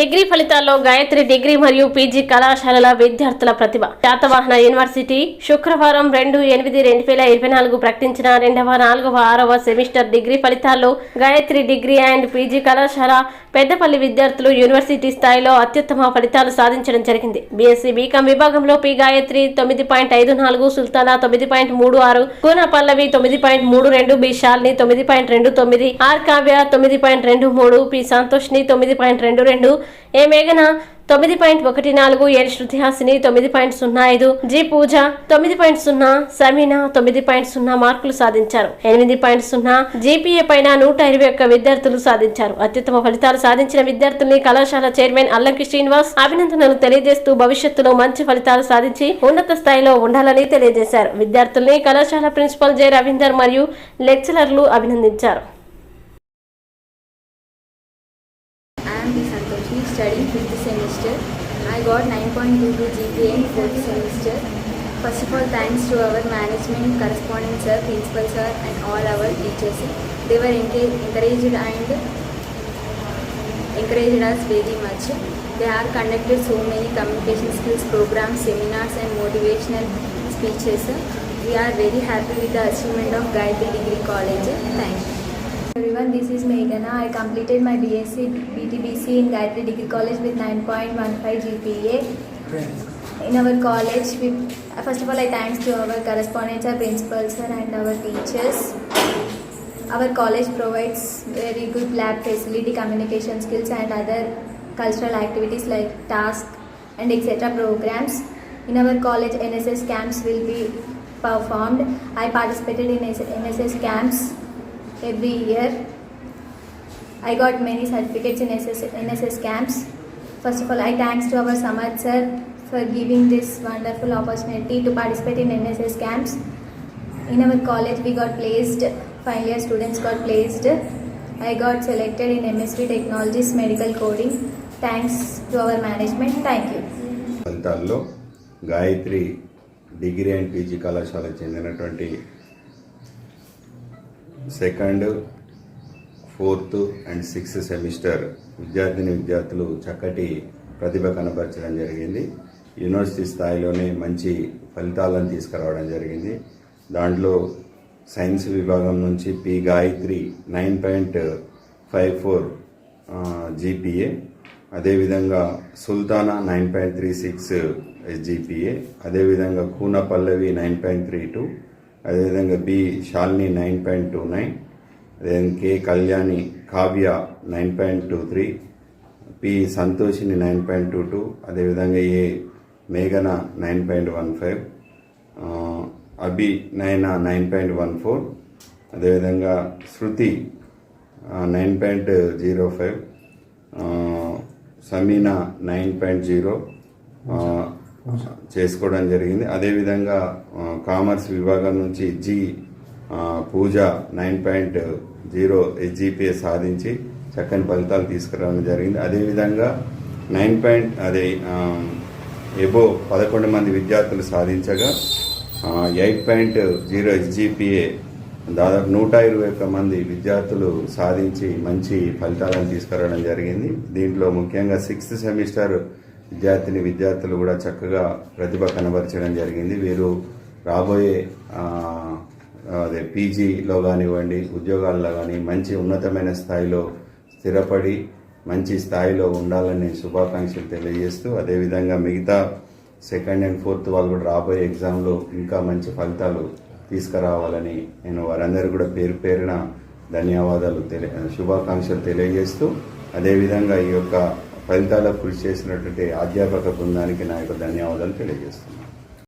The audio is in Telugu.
డిగ్రీ ఫలితాల్లో గాయత్రి డిగ్రీ మరియు పీజీ కళాశాలల విద్యార్థుల ప్రతిభ. శాతవాహన యూనివర్సిటీ శుక్రవారం రెండు ఎనిమిది రెండు వేల ఇరవై నాలుగు ప్రకటించిన రెండవ నాలుగవ ఆరవ సెమిస్టర్ డిగ్రీ ఫలితాల్లో గాయత్రి డిగ్రీ అండ్ పీజీ కళాశాల పెద్దపల్లి విద్యార్థులు యూనివర్సిటీ స్థాయిలో అత్యుత్తమ ఫలితాలు సాధించడం జరిగింది. బీఎస్సీ బీకాం విభాగంలో పి గాయత్రి తొమ్మిది పాయింట్ ఐదు నాలుగు సుల్తానా తొమ్మిది పాయింట్ మూడు ఆరు కూన పల్లవి తొమ్మిది పాయింట్ మూడు రెండు బి షాల్ని తొమ్మిది పాయింట్ రెండు తొమ్మిది ఆర్ కావ్య తొమ్మిది పాయింట్ రెండు మూడు పి సంతోష్ని తొమ్మిది పాయింట్ రెండు రెండు ఏ మేఘన? తొమ్మిది పాయింట్ ఒకటి నాలుగు ఎల్ శృతిహాసిని తొమ్మిది పాయింట్ సున్నా ఐదు జి పూజ తొమ్మిది పాయింట్ సున్నా సమీనా తొమ్మిది పాయింట్ సున్నా మార్కులు సాధించారు. ఎనిమిది పాయింట్ సున్నా జీపీఏ పైన నూట ఇరవై ఒక్క విద్యార్థులు సాధించారు. అత్యుత్తమ ఫలితాలు సాధించిన విద్యార్థుల్ని కళాశాల చైర్మన్ అల్లంకి శ్రీనివాస్ అభినందనలు తెలియజేస్తూ భవిష్యత్తులో మంచి ఫలితాలు సాధించి ఉన్నత స్థాయిలో ఉండాలని తెలియజేశారు. విద్యార్థుల్ని కళాశాల ప్రిన్సిపల్ జె రవీందర్ మరియు లెక్చరర్లు అభినందించారు. I am B. Santoshi, studying fifth semester. I got 9.22 GPA in fourth semester. First of all, thanks to our management, correspondent sir, principal sir, and all our teachers. They were encouraged and encouraged us very much. They have conducted so many communication skills programs, seminars, and motivational speeches. We are very happy with the achievement of Gayatri Degree College. Thank you. Everyone, this is Meghana. I completed my BSc BTBC in Gayatri Degree College with 9.15 GPA. In our college, we, first of all, I thanks to our correspondents, our principals, sir, and our teachers. Our college provides very good lab facility, communication skills, and other cultural activities like task and etc. programs. In our college, NSS camps will be performed. I participated in NSS camps every year. I got many certificates in SS, NSS camps. First of all, I thanks to our Samad sir for giving this wonderful opportunity to participate in NSS camps. In our college, we got placed, final year students got placed. I got selected in MSc Technologies Medical Coding. Thanks to our management. Thank you. ఫలితాల్లో గాయత్రి డిగ్రీ అండ్ పీజీ కళాశాలకు చెందినటువంటి second fourth and sixth semester విద్యార్థిని విద్యార్థులు చక్కటి ప్రతిభ కనబరచడం జరిగింది. యూనివర్సిటీ స్థాయిలోనే మంచి ఫలితాలను తీసుకురావడం జరిగింది. దాంట్లో సైన్స్ విభాగం నుంచి P Gayatri nine point five four GPA. అదేవిధంగా Sultana nine point three six GPA అదేవిధంగా Koona Pallavi nine point three two. అదేవిధంగా B Shalini nine point two nine అదేవిధంగా K Kalyani Kavya nine point two three P Santoshini nine point two two అదేవిధంగా ఏ మేఘన nine point one five Abhi Naina nine point one four అదేవిధంగా Shruti nine point zero five Sameena nine point zero చేసుకోవడం జరిగింది. అదేవిధంగా కామర్స్ విభాగం నుంచి G Pooja nine point zero SGPA సాధించి చక్కని ఫలితాలు తీసుకురావడం జరిగింది. అదేవిధంగా నైన్ పాయింట్ అదే ఎబో పదకొండు మంది విద్యార్థులు సాధించగా ఎయిట్ పాయింట్ జీరో ఎస్జిపిఏ దాదాపు నూట ఇరవై ఒక్క మంది విద్యార్థులు సాధించి మంచి ఫలితాలను తీసుకురావడం జరిగింది. దీంట్లో ముఖ్యంగా సిక్స్త్ సెమిస్టర్ విద్యార్థిని విద్యార్థులు కూడా చక్కగా ప్రతిభ కనబరచడం జరిగింది. వీరు రాబోయే అదే పీజీలో కానివ్వండి ఉద్యోగాల్లో కానీ మంచి ఉన్నతమైన స్థాయిలో స్థిరపడి మంచి స్థాయిలో ఉండాలని శుభాకాంక్షలు తెలియజేస్తూ అదేవిధంగా మిగతా సెకండ్ అండ్ ఫోర్త్ వాళ్ళు కూడా రాబోయే ఎగ్జామ్లో ఇంకా మంచి ఫలితాలు తీసుకురావాలని నేను వారందరూ కూడా పేరు పేరున ధన్యవాదాలు తెలియ శుభాకాంక్షలు తెలియజేస్తూ అదేవిధంగా ఈ యొక్క ఫలితాలకు కృషి చేసినటువంటి అధ్యాపక బృందానికి నా యొక్క ధన్యవాదాలు తెలియజేస్తున్నాను.